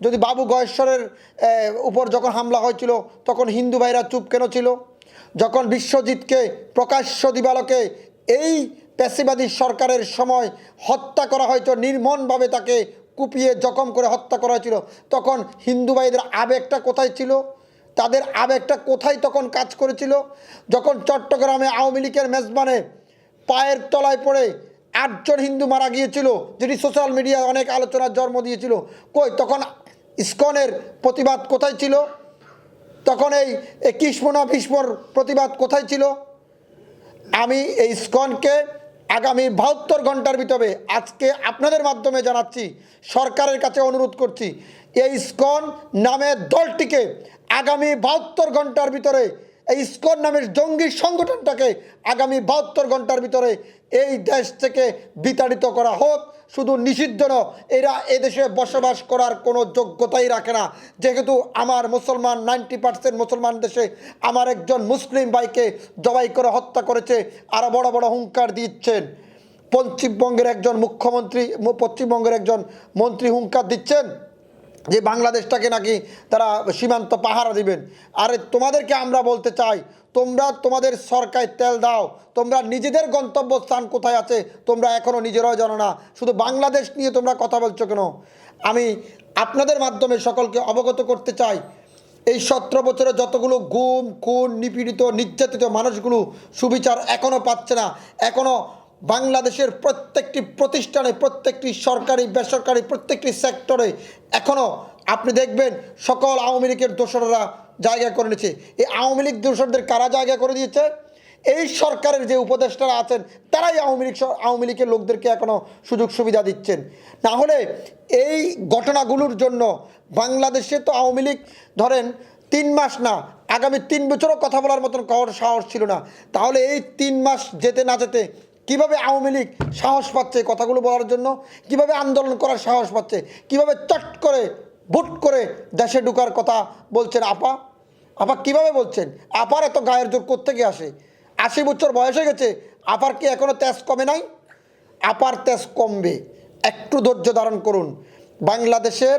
যদি বাবু গয়েশ্বরের উপর যখন হামলা হয়েছিল, তখন হিন্দু ভাইরা চুপ কেন ছিল? যখন বিশ্বজিৎকে প্রকাশ্য দিবালকে এই পেশিবাদী সরকারের সময় হত্যা করা হয়েছিল, নির্মমভাবে তাকে কুপিয়ে জখম করে হত্যা করা হয়েছিল, তখন হিন্দু ভাইদের আবেগটা কোথায় ছিল? তাদের আবেগটা কোথায় তখন কাজ করেছিল? যখন চট্টগ্রামে আওয়ামী লীগের মেজবানে পায়ের তলায় পড়ে আটজন হিন্দু মারা গিয়েছিল যেটি সোশ্যাল মিডিয়ায় অনেক আলোচনার জন্ম দিয়েছিল। কই, তখন ইস্কনের প্রতিবাদ কোথায় ছিল? তখন এই কিসমোনা ভীষ্মর প্রতিবাদ কোথায় ছিল? আমি এই স্কনকে আগামী বাহাত্তর ঘণ্টার ভিতরে আজকে আপনাদের মাধ্যমে জানাচ্ছি, সরকারের কাছে অনুরোধ করছি, এই স্কন নামের দলটিকে আগামী বাহাত্তর ঘণ্টার ভিতরে এই স্কন নামের জঙ্গি সংগঠনটাকে আগামী বাহাত্তর ঘণ্টার ভিতরে এই দেশ থেকে বিতাড়িত করা হোক। শুধু নিষিদ্ধ ন এরা এদেশে বসবাস করার কোনো যোগ্যতাই রাখে না। যেহেতু আমার মুসলমান নাইনটি পার্সেন্ট মুসলমান দেশে আমার একজন মুসলিম ভাইকে জবাই করে হত্যা করেছে আরও বড় বড় হুঙ্কার দিচ্ছেন। পশ্চিমবঙ্গের একজন মুখ্যমন্ত্রী, পশ্চিমবঙ্গের একজন মন্ত্রী হুঙ্কার দিচ্ছেন। যে বাংলাদেশটাকে নাকি তারা সীমান্ত পাহারা দিবেন। আরে তোমাদেরকে আমরা বলতে চাই, তোমরা তোমাদের সরকার তেল দাও, তোমরা নিজেদের গন্তব্যস্থান কোথায় আছে, তোমরা এখনও নিজেরাও জানো না। শুধু বাংলাদেশ নিয়ে তোমরা কথা বলছো কেন? আমি আপনাদের মাধ্যমে সকলকে অবগত করতে চাই, এই সতেরো বছরে যতগুলো গুম, খুন, নিপীড়িত, নির্যাতিত মানুষগুলো সুবিচার এখনও পাচ্ছে না। এখনও বাংলাদেশের প্রত্যেকটি প্রতিষ্ঠানে, প্রত্যেকটি সরকারি, বেসরকারি, প্রত্যেকটি সেক্টরে এখনও আপনি দেখবেন সকল আওয়ামী লীগের দোসররা জায়গা করে নিয়েছে এই আওয়ামী লীগ দোসরদের কারা জায়গা করে দিয়েছে? এই সরকারের যে উপদেষ্টারা আছেন, তারাই আওয়ামী লীগ আওয়ামী লীগের লোকদেরকে এখনও সুযোগ সুবিধা দিচ্ছেন। না হলে এই ঘটনাগুলোর জন্য বাংলাদেশে তো আওয়ামী লীগ, ধরেন, তিন মাস না, আগামী তিন বছরও কথা বলার মতন কারোর সাহস ছিল না। তাহলে এই তিন মাস যেতে না যেতে কীভাবে আওয়ামী লীগ সাহস পাচ্ছে কথাগুলো বলার জন্য? কীভাবে আন্দোলন করার সাহস পাচ্ছে? কীভাবে চট করে বুট করে দেশে ঢুকার কথা বলছেন আপা? আপা কীভাবে বলছেন? আপার এত গায়ের জোর কোত্থেকে আসে? আশি বছর বয়স হয়ে গেছে, আপার কি এখনও তেজ কমে নাই? আপার তেজ কমবে। একটু ধৈর্য ধারণ করুন। বাংলাদেশের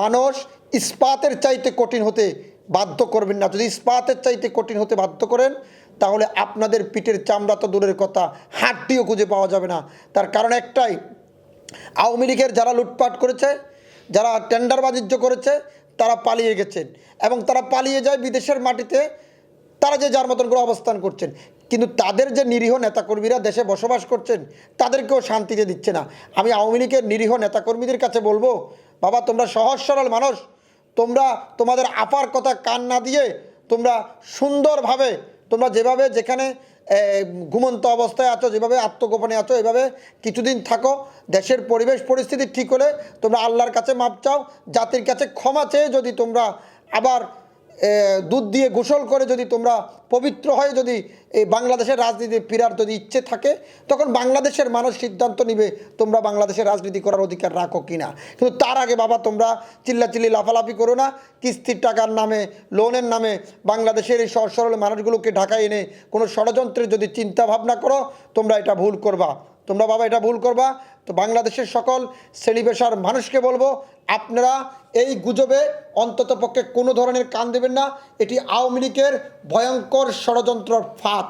মানুষ ইস্পাতের চাইতে কঠিন হতে বাধ্য করবেন না। যদি ইস্পাতের চাইতে কঠিন হতে বাধ্য করেন, তাহলে আপনাদের পিঠের চামড়া তো দূরের কথা, হাড্ডিও খুঁজে পাওয়া যাবে না। তার কারণ একটাই, আওয়ামী লীগের যারা লুটপাট করেছে, যারা টেন্ডার বাণিজ্য করেছে, তারা পালিয়ে গেছেন। এবং তারা পালিয়ে যায় বিদেশের মাটিতে, তারা যে যার মতন করে অবস্থান করছেন। কিন্তু তাদের যে নিরীহ নেতাকর্মীরা দেশে বসবাস করছেন, তাদেরকেও শান্তিতে দিচ্ছে না। আমি আওয়ামী লীগের নিরীহ নেতাকর্মীদের কাছে বলব, বাবা তোমরা সহজ সরল মানুষ তোমরা তোমাদের আপার কথা কান না দিয়ে তোমরা সুন্দরভাবে, তোমরা যেভাবে যেখানে ঘুমন্ত অবস্থায় আছো, যেভাবে আত্মগোপনে আছো, এভাবে কিছুদিন থাকো। দেশের পরিবেশ পরিস্থিতি ঠিক হলে তোমরা আল্লাহর কাছে মাপ চাও, জাতির কাছে ক্ষমা চেয়ে যদি তোমরা আবার দুধ দিয়ে গোসল করে যদি তোমরা পবিত্র হয়ে যদি এই বাংলাদেশের রাজনীতি ফিরার যদি ইচ্ছে থাকে, তখন বাংলাদেশের মানুষ সিদ্ধান্ত নিবে তোমরা বাংলাদেশের রাজনীতি করার অধিকার রাখো কি না কিন্তু তার আগে বাবা, তোমরা চিল্লাচিল্লি লাফালাফি করো না। কিস্তির টাকার নামে, লোনের নামে বাংলাদেশের এই সরল মানুষগুলোকে ঢাকায় এনে কোনো ষড়যন্ত্রের যদি চিন্তা ভাবনা করো, তোমরা এটা ভুল করবা। তোমরা বাবা, এটা ভুল করবা। তো বাংলাদেশের সকল শ্রেণি পেশার মানুষকে বলব আপনারা এই গুজবে অন্তত পক্ষে কোনো ধরনের কান দেবেন না। এটি আওয়ামী লীগের ভয়ঙ্কর ষড়যন্ত্রর ফাঁদ।